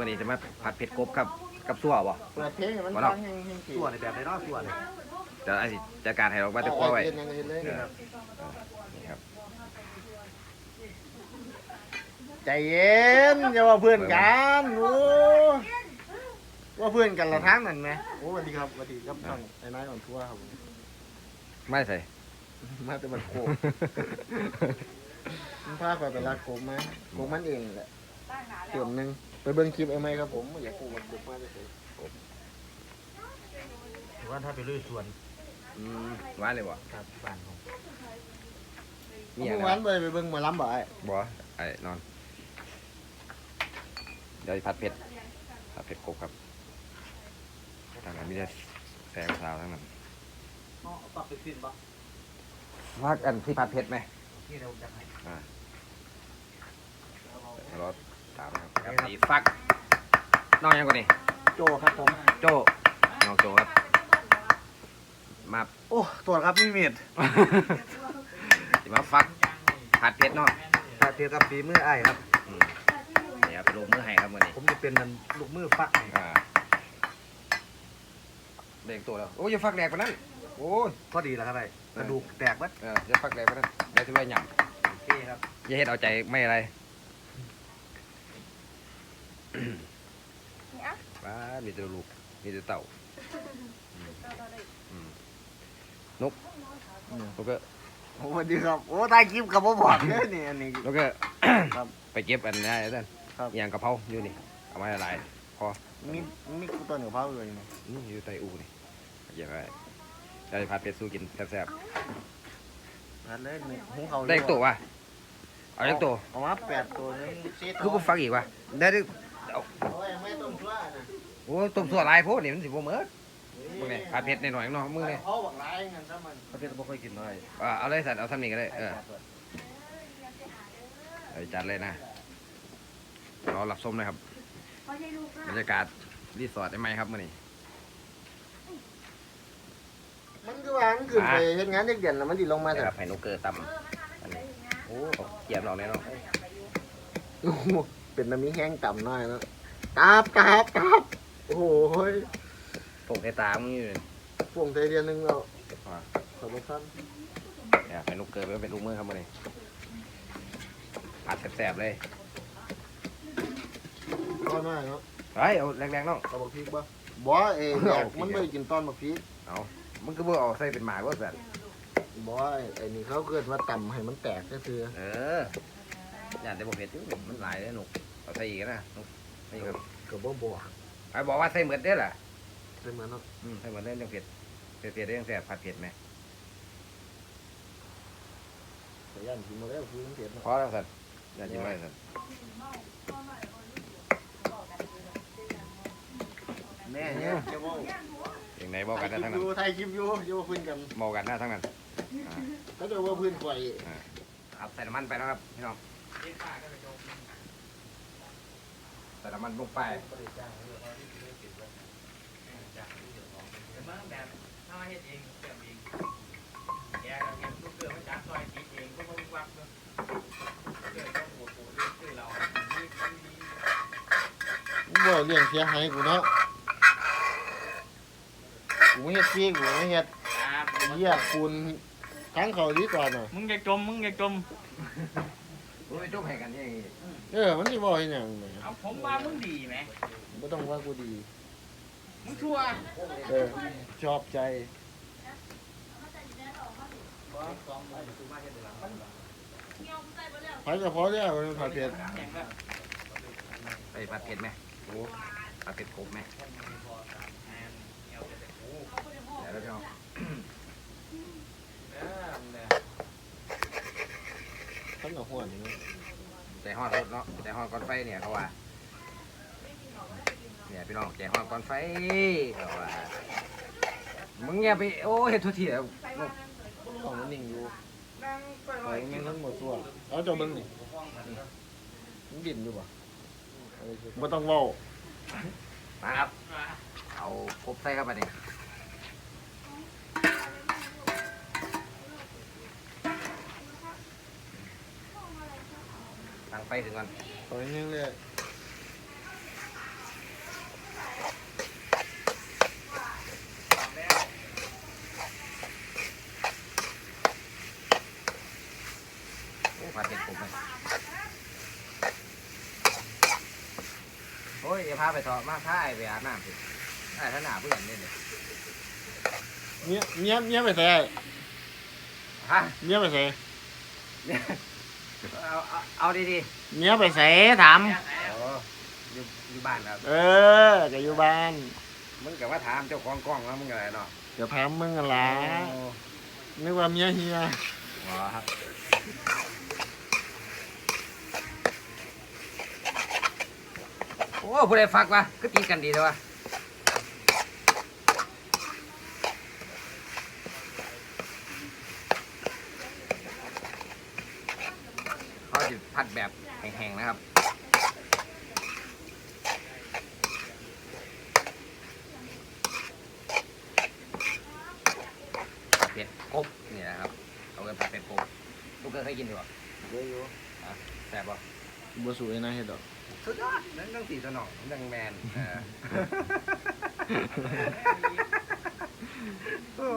วันนี้จะมาผัดเผ็ดกบครับกับซั่วบ่เปิดเพลงให้มันบ่หรฟัอกงแห้งๆส่วนในแบบในนอกส่วนเลยจะไอ้สิจัดการให้เราว่าจะคั่วไว้เฮ็ดยังไงเฮ็ดเลยนี่ครับนี่ครับใจเย็นอย่าว่าเพื่อนกันโอ้ว่าเพื่อนกันละทางนั่นไหมโอ้สวัสดีครับสวัสดีครับช่องไอ้นายอ่อนทั่วครับผมไม่ใส่มาแต่มันโคกมันพาไปไปรักโกมมาโกมมันเองแหละเติมหนึง ไปเบิ่งคลิปไอ้ไม้ครับผมอยากกูมันบุกมาเลยว่าถ้าไปลุยส่วนอืมหวานเลยบ่ครับบ้านของมีอย่างเมื่อไรวานไปไปเบิ่งหมาล้ำบ่ไอ้บ่ไอ้นอน เดี๋ยวสิผัดเผ็ดผัดเผ็ดกบครับทางนั้นมีแต่แซงสาวทั้งนั้นปรับไปสิ้นปะว่ากันที่ผัดเผ็ดไหมที่เราจะให้รถ ตามนะครับครับสีฟักน้องยังกว่านี่โจครับผม โจ้น้องโจครับ มาโอ้ตัวครับมีเมีดสิมาฟักผัดเผ็ดเนาะถ้าเทียบกับฝีมือไอ้ายครับ อืมนี่ครับเป็นลูกมือให้ครับวันนี้ผมจะเป็นนั่นลูกมือฟักให้อ่าเด็กตัวแล้วโอ้ยอย่าฟักแดกไปนั่นโอ้ย พอดีแล้วครับไอ้กระดูกแตกวัดเอออย่าฟักแดกไปนั่นได้ที่ว่าหยโอเคครับำอย่าเฮ็ดเอาใจไม่อะไร ว้ามีแต่ลูก มีแต่เต่าอืมอืมนกนกก็โอ้สวัสดีครับ โอ้ตายคลิปกับผมบอกเลยนี่อันนี้แล้วก็ ครับ ไปเก็บอันนี้ได้ท่านครับ อย่างกะเพราอยู่นี่ เอาไว้ละลายพอ มีมีกูต้นกับเผาเลยนี่นี่อยู่ใต้อูนี่เก็บไว้ได้ผัดเป็ดสู้กินแซ่บนั่นเลยนี่หุงเขาๆได้อีกตัววะเอาอีกตัว เอามาแปดตัวนึงสี่ตัว คือกูฟักอีกวะได้ดิเอา โอ้ยไม่ต้องช่วยนะโอ้ต้มส่วนลายโพดนี่มันสิบ่เมือนมึงนี่ผัดเผ็ดหน่อยๆเนาะมึงนี่เขาบักร้ายงั้นซะมันเขาจะไม่ค่อยกินน้อยอ่าเอาเลยสัตว์เอาทำนี่ก็ได้เออเอาจัดเลยนะรอรับชมเลยครับบรรยากาศรีสอร์ทได้ไหมครับมื่อนี้มันคือว่ามันขึ้นไปเฮ็ดงานเด็กเด่นแล้วมันดิลงมาแต่ครับไฮนกเกอร์ตำโอ้เกียบเราแน่เนอนโอ้โห เป็นน้ำมีแห้งต่ำหน่อยแล้วกราบกราบกราบโอ้โหยผมไอ้ตามึงอยู่นี่พวงไทยเดียนหนึงแล้วอ่าขอบคุณท่านเนี่ยไฮนกเกอร์ไปเป็นลูกมือครับมื่อนี้ผัดแซ่บๆเลยต้อนมากเนาะเฮ้ยเอาแรงๆน้อง เอาบักพริกบ่บ่เอ้แดกมันไม่ได้กินต้อนบักพริกมึงก็บ่เอาใส่เป็นหมากว่าสัตว์บ่ไอ้ไอ้นี่เขาเกิดว่าต่ำให้มันแตกก็คือเอออย่าแต่บ่เผ็ดอยู่มันหลายเลยหนุก เอาใส่อีกนะหนุกนี่ครับก็บ่บ่ไอ้บอกว่าใส่เหมือนเด้อล่ะเป็นเหมือนเนาะอืมใส่เหมือนเด้อยังเผ็ดเผ็ดๆได้ยังแซ่บผัดเผ็ดไหมแต่ย่านกินมาแล้วคือมันเสียพอแล้วสัตว์อย่าจิ้มอะไรสัตว์แม่เนี่ยจะว่าอย่างไหนบอกกันนะทั้งนั้นอยู่ไทยคลิปอยู่อยู่พื้นกันบอกกันนะทั้งนั้นอ่าเขาจะว่าพื้นไฟครับใส่น้ำมันไปนะครับพี่น้อง ใส่น้ำมันลงไปแบบถ้าเฮ็ดเองเก็บเองแกก็เก็บลูกเกลือมาจากซอยติดเองก็บ่มีวักเนาะเกลือต้องหัวปูด้วยคือเรามีมีบ่เรื่องเสียหายกูเนาะกูไม่เฮ็ดฟรีกูไม่เฮ็ดเหี้ยปูนทั้งเขาดีกว่าหน่ะมึงอย่าจม มึงอย่าจมโอ้ยจุ๊บให้กันนี่ เออมันสิบ่เฮ็ดหยังแหมเอาผมว่ามึงดีไหมบ่ต้องว่ากูดี มึงชั่วเออชอบใจไปก็พอแล้วมันผัดเผ็ดไปผัดเผ็ดไหมโอ้ผัดเผ็ดครบไหมเดี๋ยวเราจะเอาทั้งกับหัวนี่เนาะ ใจห้อนรถเนาะใจห้อนก้อนไฟเนี่ยเขาว่าเนี่ยพี่น้องใจห้อนก้อนไฟเขาว่ามึงอย่าไปโอ้เฮ็ดทุกทีแล้วของมันนิ่งอยู่ไปมันทั้งหมดตัวเอาเจ้าเบิ่งนี่มันดิ่นอยู่บ่บ่ต้องเว้ามาครับเอาครบใส่เข้าไปนี่ตั้ ไฟถึงก่อนต่อยนึงเลยผัดเห็ดผมเลยโอ้ยอย่าพาไปต่อมาท่าไอ้ไปอาบน้ำสิท่ายท่าหนาเพื่อนเนี่ยเลยเนี้ยเนี้ยเนี้ยไปใส่ฮะเนี้ยไปใส่ เอาเอาเอาดีเมียไปใส่ถามๆโอ้อยู่อยู่บ้านครับ เออก็อยู่บ้านมึงกับว่าถามเจ้าของกล้องแล้วมึงอะไรเนาะเดี๋ยวถามมึงกันละโอ้นึกว่าเมียเฮียอ๋อครับโอ้ผู้ใดฟักวะก็ตีกันดีเลยวะเขาจะ ผัดแบบแห้งๆนะครับผัดเผ็ดกบนี่นะครับ เอาเป็นผัดเผ็ดกบลูกเกอร์เคยกินดีกว่าเยอะอยู่แซ่บป่ะบ่สวยนะเฮ็ดดอกสุดยอดนั่นต้องตีสนองนั่งแมนเออ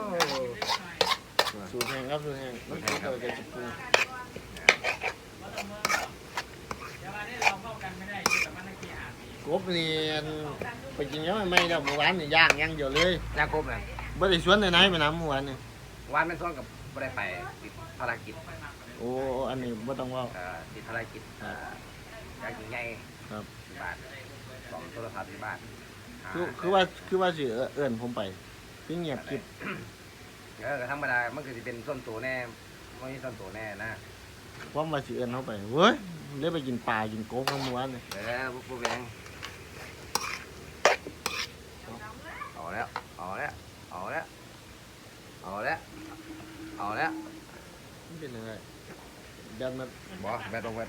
โอ้สูตรแห้งครับสูตรแห้งน้ำซุปเราจะจุกปรุง เดี๋ยววันนี้เราเข้ากันไม่ได้อยู่แต่มันนัก กีฬาปีกบนี่อันไปกินยังไม่ได้เมื่อวานนี่ย่างอย่างเดียวเลยย่างกบเลยบ่ได้ชวนไหนๆไปน้ำเมื่อวานนี่วานเป็นส่วนกับไม่ได้ไปติดภารกิจโอ้อันนี้บ่ต้องเว่าเอ่อติดภารกิจเอ่ออยากกินไงครับ ที่บ้านสองโทรศัพท์ที่บ้านหาคือคือว่าคือว่าสิเอิ้นผมไปคือเงียบกริบเออก็ธรรมดามันคือสิเป็นส้นตัวแน่ไม่ใช่ส้นตัวแน่นะผมว่าสิเอิ้นเขาไปเว้ยเลยไปกินปลากินกบเมื่อวานนี่เออปุ๊บปุ๊บเองเอา แล้วเอาแล้วเอาแล้วเอาแล้วเอาแล้วมันเป็นยังไงดันมาบอแบตลงแบต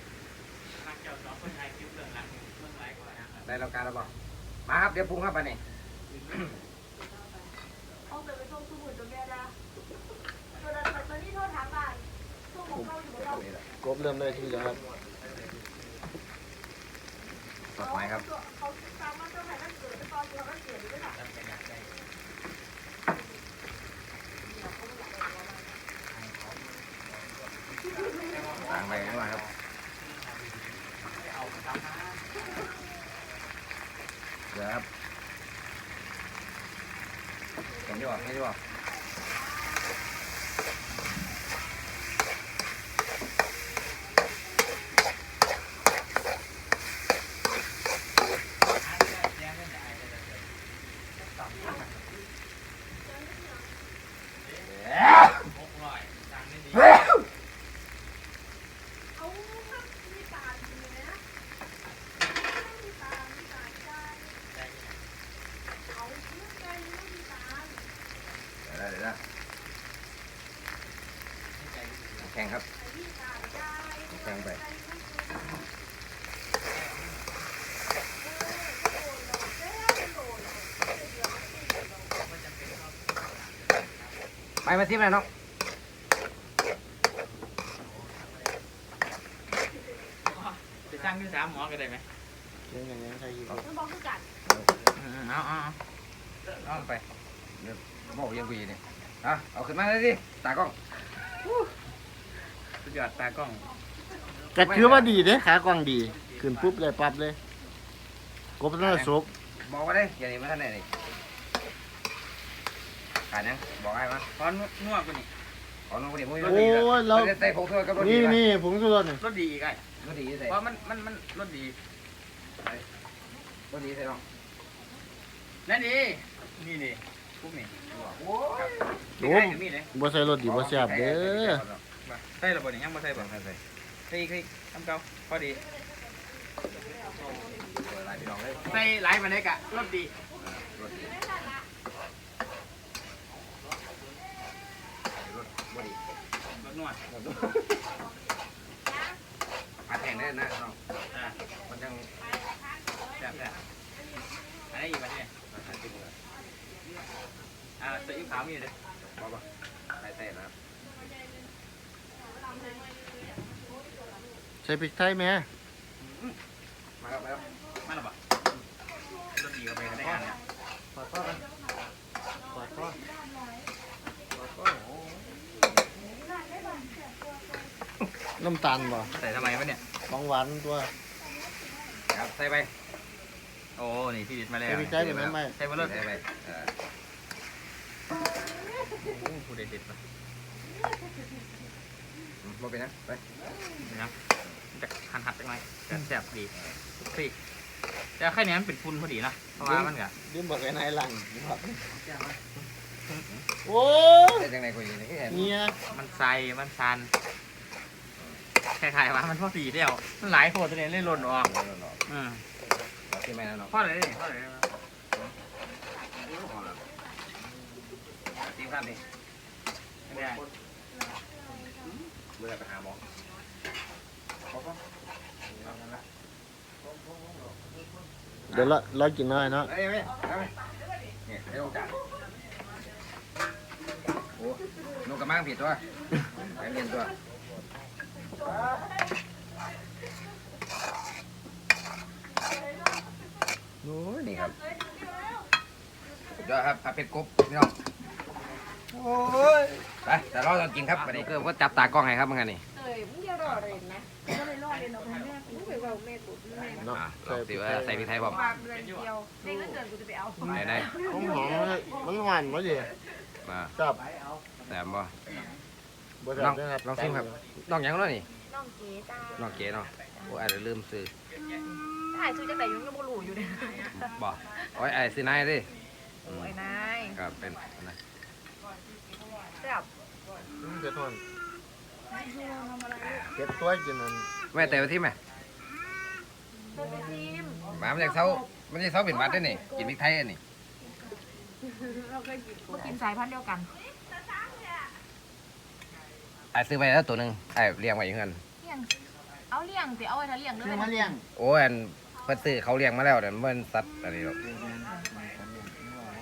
นักเจ้าสองคนไทยคลิปเรื่องหลังเรื่องไรก็นะครับได้แล้วการแล้วบอกมาครับเดี๋ยวปรุงครับไปนี่เอาไปไปส่งสมุนตัวแม่ดาตัวนั้นตอนนี้โทษถามบ้านส่งของเขาอยู่กับเรานี่แหละกบเริ่มได้ที่แล้วครับสดไหมครับเขาตามมาเจ้าไหนนั่นเกิดตอนที่เขาเกิดอยู่ด้วยค่ะจำเป็นอยากได้ ต่าง ไปข้างหลังครับเดี๋ยวครับเห็นดีกว่าเห็นดีกว่า แย่ไม่ได้เลยหกร้อยตังค์ไม่ดี เอาครับมีตาดีนะมีตามีตาใจเอาเชื่อใจไม่มีตา เดี๋ยวได้เดี๋ยวได้แข่งครับ มีตาใจ แข่งไป ไปมาซิมเลยน้องไปจ้างที่สามหมอกันได้ไหมเรื่องอย่างนี้ใครอยู่มันบอกคือกันเอาเอาเอาไปเดี๋ยวบอกยังบีนี่อะเอาขึ้นมาเลยดิตากล้องสุดยอดตากล้องก็ถือว่าดีเด้ขากว้างดี ขึ้นปุ๊บเลยปั๊บเลยกบน่าสุกบอกว่าได้อย่าหนีมาท่านไหนนี่ ขาดยังบอกให้มาตอนนวดกันนี่ขอน้องคนนี้มุ้ยโอ้ยเรา ใส่ผงชูรสกับรสดีนี่ไหมนี่ผงชูรสนี่รถดีอีกไอ้รสดีใส่เพราะมันมันมันรถดีรสดีใส่น้องนั่นดีนี่ดิปุ๊บนี่โอ้ยโอ้ใช่กับมีดเลยบ่ใส่รสดีบ่แซ่บเด้อใส่ระเบิดยังไม่ใส่บ่ใส่ใส่ใส่คือทำเก่าพอดีหลายพี่น้องเลยใส่หลายมันได้กะรสดีรสดีรสบ่ดี รส นวดผัดแห้งได้นะน้องอ่ามันจังแซ่บแซ่บอะไรอีกวะเนี่ยผัดจิ้มเลยอ่าใส่ยูขาวมีเลยบอกว่าใส่ใส่นะครับใส่พริกไทยแม่มาครับมาครับมาหรอปะรสดีก็ไปกันได้งานเนี่ยขอโทษนะขอโทษ น้ำตาลบ่ใส่ทำไมวะเนี่ยของหวานตัว ครับใส่ไปโอ้นี่พี่ดิดมาแล้วใส่พริกไทยแบบนั้นไหม ใส่มาเลยใส่ไปเออผู้เด็ดๆมาอืมบ่เป็นนะไปนี่นะจะหันหัดจังไหมแซ่บดีทุกที่แต่แค่นี้มันเป็นฝุ่นพอดีนะเพราะว่ามันก็ดื่มบอกไอ้นายหลังครับโอ้ยใส่จังไหนกูอีกนี่คือเห็นเนี่ยมันใส่มันซัน คล้ายๆว่ามันพอดีเดียวมันหลายโคตรตัวนี้เลยหล่นออกเอาเอาเอาอืมเอาที่ไม่นะเนาะพ่อเลยนี่พ่อเลยนี่ทีมข้ามดิไม่ได้เมื่อไปหาหมอเดี๋ยวเราเรากินหน่อยเนาะเอ้ยไม่เอาไปเนี่ยไม่ต้องจ่ายโอ้นกกระมังผิดตัวไปเรียนตัว โอ้ยนี่ครับสุดยอดครับผัดเผ็ดกบพี่น้องโอ้ยไปแต่เราต้องกินครับวันนี้ก็ก็จับตากล้องให้ครับเหมือนกันนี่เอ้ยมึงอย่ารอเลยนะก็เลยรอเลยเนาะแม่มึงไปว่าแม่ตุ๊ดแม่เนาะอะลองสิว่าใส่พริกไทยพร้อมฝากเดือนเดียวในเงินเดือนกูจะไปเอาไหนได้หอมหอมเลยมันหวานบ่ดิมาจับแต่บ่บ่ลองจับนะครับลองชิมครับลองหยังเนาะนี่ น้องเก๋ตาลองเก๋เนาะโอ้อาจจะลืมซื้อถ่ายซื้อจากไหนยังไม่รู้อยู่เนี่ยบ่โอ้ยไอ้ซื้อนายดิอืมโอ้ยนายครับเป็นนะแซ่บเผ็ดทอนเผ็ดตัวกินนั่นแม่แต่ว่าที่แม่เธอไปชิมหมามันจากเซามันจากเซาเป็นหวัดได้นี่กินพริกไทยอันนี่มากินสายพันธุ์เดียวกันไอ้ซื้อไปแล้วตัวหนึงไอ้เลี้ยงไว้อยู่เงินเลี้ย งเอาเลี้ยงสิเอาไว้ถ้าเลี้ยงด้วซื้อยมาเลี้ยงโอ้ยอันเพิ่นซื้อเขาเลี้ยงมาแล้วเดี๋ยวมันสัตว์อะไรหรอก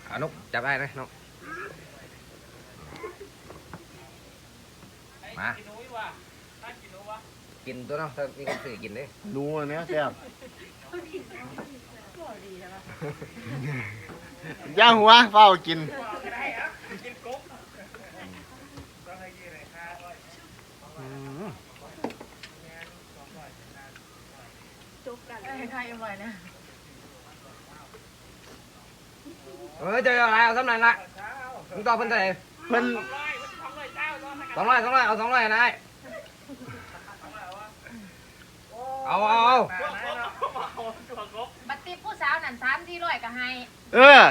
เอานกจับได้นะนกมากินตัวเนาะถ้ามีคนซื้อกินเด้หนูอันเนี้ยแซ่บย่างหัวเฝ้ากิน อืม จุกกัน ใครเอาไว้นะเออเจะเอาอะไรเอาสำนันละมึงตอบเพิ่นเท่าไหร่เพิ่นสองร้อยสองร้อยเอาสองร้อยนะไอ้เอาเอาเอาบัตรติผู้สาวนั่นสามที่ร้อยก็ให้เออ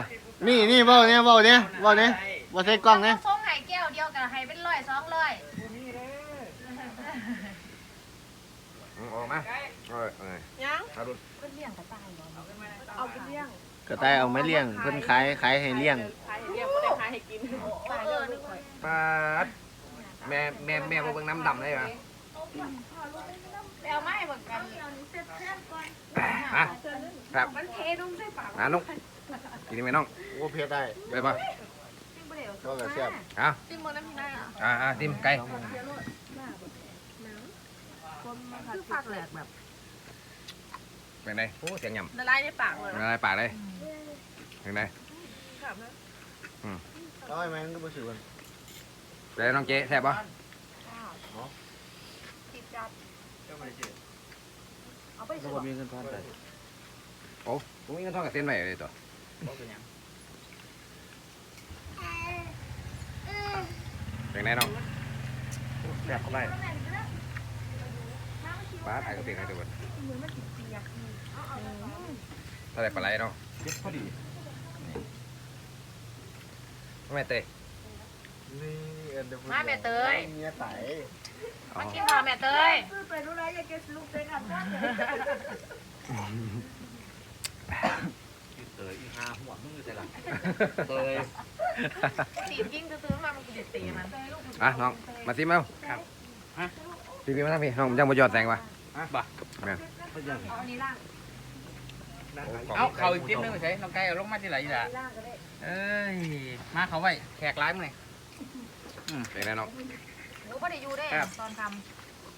นี่นี่เว้าเนี่ยเว้าเนี่ยเว้าเนี่ยบ่ใส่กล้องเนี่ยส่งให้แก้วเดียวก็ให้เป็นร้อยสองร้อยเอาออกมาเออเออ ยังเอาดูเพิ่นเลี้ยงกระต่ายบ่เอาไปเลี้ยงก็ตายเอาไม้เลี้ยง เพิ่นขายขายให้เลี้ยงขายให้เลี้ยงบ่ได้ขายให้กินตายเลยนึกข่อยปาดแม่แม่แม่บ่เบิ่งน้ำดำเลยเหรอไปเอาไม้เหมือนกันฮะครับมันเทนุ่มใส่ปากหานุกกินไหมน้องโอ้เผ็ดได้ไปป่ะจิ้มบ่ได้ก็ก็แซ่บเอาจิ้มบ่น้ำพริกได้อะอ่าอ่าทิมไก่คือปากแหลกแบบ เป็นไงโอ้เสียงหย่ละลายในปากเลยำอะไรปากเลยเป็นไงครับนะร้อยไหมมันก็บ่สิวันเป็นไงน้องเจ๊แซ่บป่ะติดจัดเอาไปก็สิบ่มีเงินทอนไปโอ้ตรงนี้ก็ทอดกับเส้นใหม่เลยตัวเป็นไงน้องแดกเข้าไป ปลาไทยก็เปลี่ยนให้ทุกคนถ้าได้ปลาไหลเนาะเย็บพอดีแม่เต้นี่เอ็นเดอร์มาแม่เตย เมียไตเอามากินข้าวแม่เตยเตยอีห้าหัวมึงอยู่ใส่หลังเต้ยตีบยิ่งซื้อมามันกูจะตีมันอะน้อง มาซิมเอาครับ พี่พี่มาทำพี่น้องผมยังบ่ยอดแสงวะบ่ะแม่นไม่ยังเอาอันนี้ล่างโอ้ของเอาเขาอีกจิ้มหนึงไปใช้น้องไก่เอาลงมาที่ไหนล่ะล่างก็ได้เอ้ยมาเขาไว้แขกร้ายมึงเลยเป็นไงน้องหนูก็ได้อยู่ได้ครับตอนท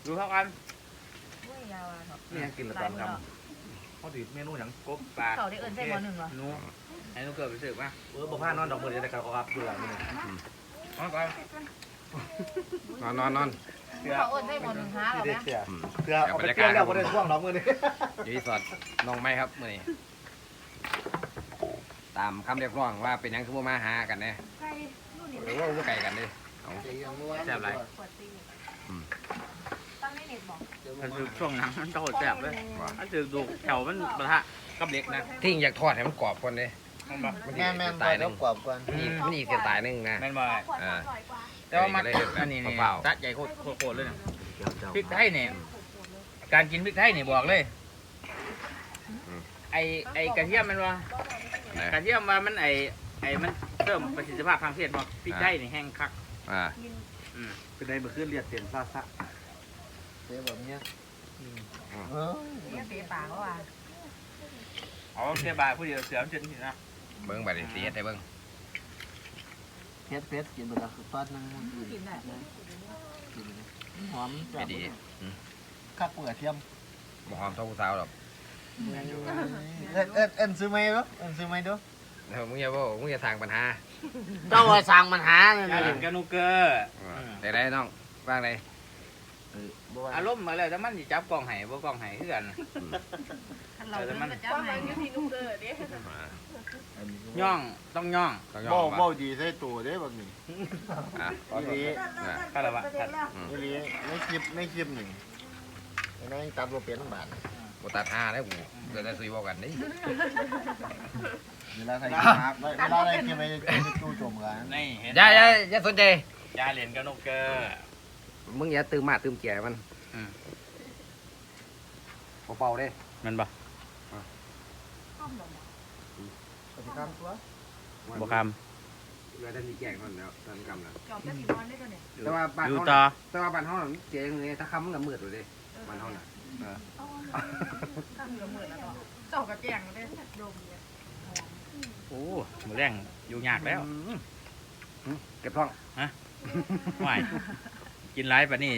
ดูเท่ากันำด้วยยาวอะครับนี่ยังกินละตอนกำเขาถือเมนูหยังกบปลาเขาได้เอินใส่หมอหนึ่งเหรอหนูให้หนูเกิดไปสืบมาเออบ่พลาดนอนดอกมือเดียวแต่ก็เอาอัพเบื่อมึงเอาก่อนนอนนอนนอน เขาเอิ้นให้หมดหนึ่งหาหรอเด็แม่ดเสียอืมเพื่อเอาไปเกี่ยวแล้วบ่ได้ท่วงดอกมือนี่อยู่ที่สอดน้องไม้ครับมื่อนี้ตามคำเรียกร้องว่าเป็นหยังคือบ่มาหากันเนี่ยใครนู่นนี่หรือว่าบ่ไก่กันเด้เอา แซ่บไรขวดตีอืม ตั้งในเน็ตบอกมันคือช่วงหนังมันโตแซ่บเลยมันถือดูแถวมันปะทะกับเล็กนะทิ้งอยากทอดให้มันกรอบก่อนเด้ มันบ่มันแม่นแม่นตาตายยหนึต้องงกรอบก่อนนี่นี่คือตายหนึงนะ แม่นบ่ขวดอร่อยกว่า แต่ว่ามันเลยอันนี้นี่เปล่าตัดใหญ่โคตรโคตรเลยเนี่ยพริกไทยเนี่ยการกินพริกไทยเนี่ยบอกเลย ไอไอกระเทียมมันว่านะกระเทียมว่ามันไอไอมันเพิ่มประสิทธิภาพทางเพศบ่พริกไทยนี่แห้งคักอ่าอืมเป็นไดเมื่อคืนเลียดเตียนซ่าซะเสียแบบเนี้ยเออเนี่ยเสียปากเขาว่า เอาเสียบายผู้เดียวเสือมันจนนี่นะ เบิ่งบัดนี้สิเฮ็ดให้เบิ่งเพชรเพชรกินไปแล้วคือตอนนึงมันกินกินได้หอมไม่ดีอืมคักเปลือกเทียมบ่หอมเท่าผู้สาวหรอกเอ็นเอ็นเอ็นซื้อไหมดูเอ็นซื้อไหมดูแล้วมึงอย่าบ่มึงอย่าสร้างปัญหาเจ้าว่าสั่งมันหาเนี่ยอย่านะเล่นกับนูเกอร์แต่ได้น้องว่างได อารมณ์มาแล้วแต่มันสิจับกล้องไห้บ่กล้องไห้คือกันถ้าเราเดินก็จะว่าให้มันอยู่ที่นุ่งเกอร์ดิอ่าย่องต้องย่องต้องยอบ่มบ่ว่าดีใส่ตัวเด้แบบนี้อะอีหลีก็แล้วว่าอืมอีหลีในคลิปในคลิปหนึ่งในตัดบ่เปลี่ยนบาทบ่ตัดหาได้กูเดี๋ยวได้ซุยบอกกันนี่เวลาใส่ครับเวลาอะไรคลิปไปจู่โจมกันนี่เห็นอย่าอย่าอย่าสนใจอย่าเล่นกับนูเกอร์ มึงอย่าตื่มมาตื่มเกียร์มันอืม เป่าๆเด้มันบ่สวัสดีครับตัวบ่คเรือได้มีแกงก่อนแล้วตอนกำลังจอบจะสีนอนได้ตัวเนี่ยแต่ว่าบ้านำอยู่เฮาต่อ แต่ว่าบ้านเฮาน่ะมันเจ๋งเลยถ้าคำมันก็มืดอยู่เด้บ้านเฮาน่ะตั้งกับมือแล้วก็เจ้ากระแจงได้ดมเนี่ยโอ้มือแรงอยู่ยากแล้ว อืมเก็บท้อง ไหว กินไรปะนี่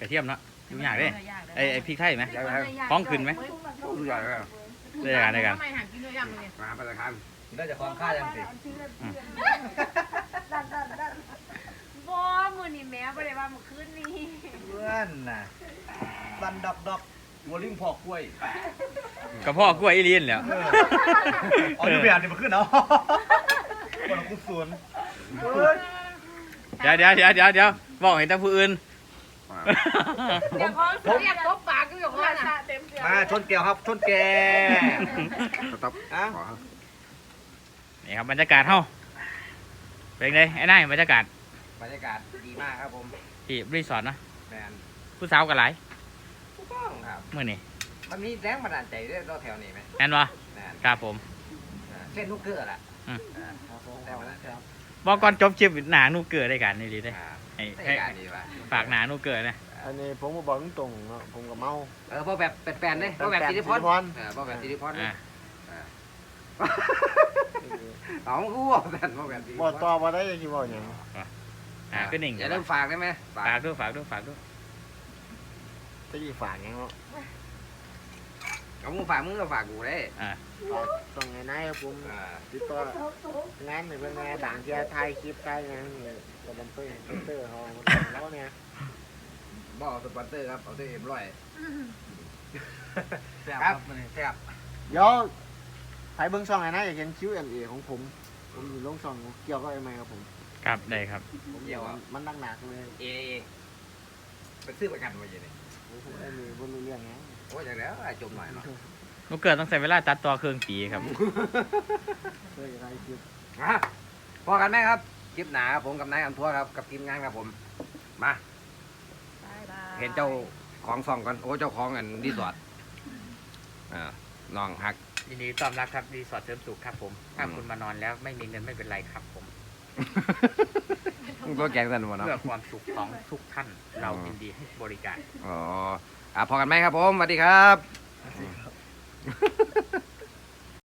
กระเทียมเนาะอยู่ยากเด้ไอไอพริกไทยไหมฟ้องขึ้นไหมรู้จักแล้วได้กันได้กันทำไมหากินด้วยยำเลยมาหาประธานน่าจะความค่าจังสิดันดันดันบ่มือนี่แม่บ่ได้ว่ามื้อคืนนี้เพื่อนน่ะบันดอกดอกวอลลิ่งพอกล้วยกระเพาะกล้วยอีลีนแหล้วอ๋ออยู่แบบนี้มาขึ้นเนาะคนคุ้สวน เดี๋ยวเดี๋ยวเดี๋ยวเดี๋ยวเดี๋ยวบอกให้แต่ผู้อื่นเดี๋ยวเขาเรียกตบปากก็อยู่ขวว่าดน่ะชาเต็มเสียมาชนแก้วครับชนแก้วสต๊อปอะขอนี่ครับบรรยากาศเฮาเป็นไงไอ้นายบรรยากาศบรรยากาศดีมากครับผมที่รีสอร์ทนะแมนผู้สาวกันหลายถูกต้องครับมื้อนี้มันมีแรงบันดาลใจด้วยเราแถวนี้ไหมแม่นบ่แมนครับผมอ่าเช่นลูกเกลือแหละอืมอ่าแรงบันดาลใจ บอกก่อนจบคลิปหนาหนูเกิดได้กันนี่ดีได้อ่าให้ได้ให้การดีป่ะฝากหนาหนูเกิดนะ อันนี้ผมมาบอกตรงๆเนาะผมกับเมา เออเพราะแบบเป็นแฟนเลยเพราะแบบแฟนสิริพรสิริพรเออเพราะแบบสิริพรอ่าเอากูบอกแฟนเพราะแบบสิริพบ่รต่อบ่ได้ยังสิบ่หยังอ่าก็หนิ่งอย่าลืมฝากได้ไหมฝากฝากด้วยฝากด้วยฝากด้วยจะสิฝากหยังเนาะ เอามึงฝากมึงก็ฝากกูได้อ่าฝากต้องไงนายครับผมอ่าติดต่องานนี่เป็นงานด่างที่ถ่ายคลิปถ่ายหยังนี่กับบันเตอร์บันเตอร์เฮามันแล้วเนี่ยบอกเอาสปอนเซอร์ครับเอาตัวเอ็มร้อยแซ่บครับมันนี่แซ่บเดี๋ยวไปเบิ่งช่องไอ้นะอยากเห็น Q&A ของผม ผมอยู่ลงช่องเกี่ยวกับไอ้ไม้ครับผมครับได้ครับ ผมเดี๋ยวมันหนักๆเลยเอเอไปซื้อประกันมาอย่างนี้ผมได้มีบ่รู้เรื่องไง โอ้ยอย่างแล้วไอ้จมหน่อยเนาะหนูเกิดต้องใช้เวลาตัดต่อเครื่องปีครับ เคยอะไรคลิปมาพอกันไหมครับคลิปหนาครับผมกับนายอันทัวร์ครับกับทีมงานครับผมมาเห็นเจ้าของซองก่อนโอ้เจ้าของอันรีสอร์ทอ่าน้องฮัก ยินดีต้อนรับครับรีสอร์ทเสริมสุขครับผม ถ้าอืม คุณมานอนแล้วไม่มีเงินไม่เป็นไรครับผม มึงตัวแกงสันวะเนาะ เพื่อความสุขของทุกท่านเรายินดีให้บริการ อ๋อ อะพอกันไหมครับผมสวัสดีครับ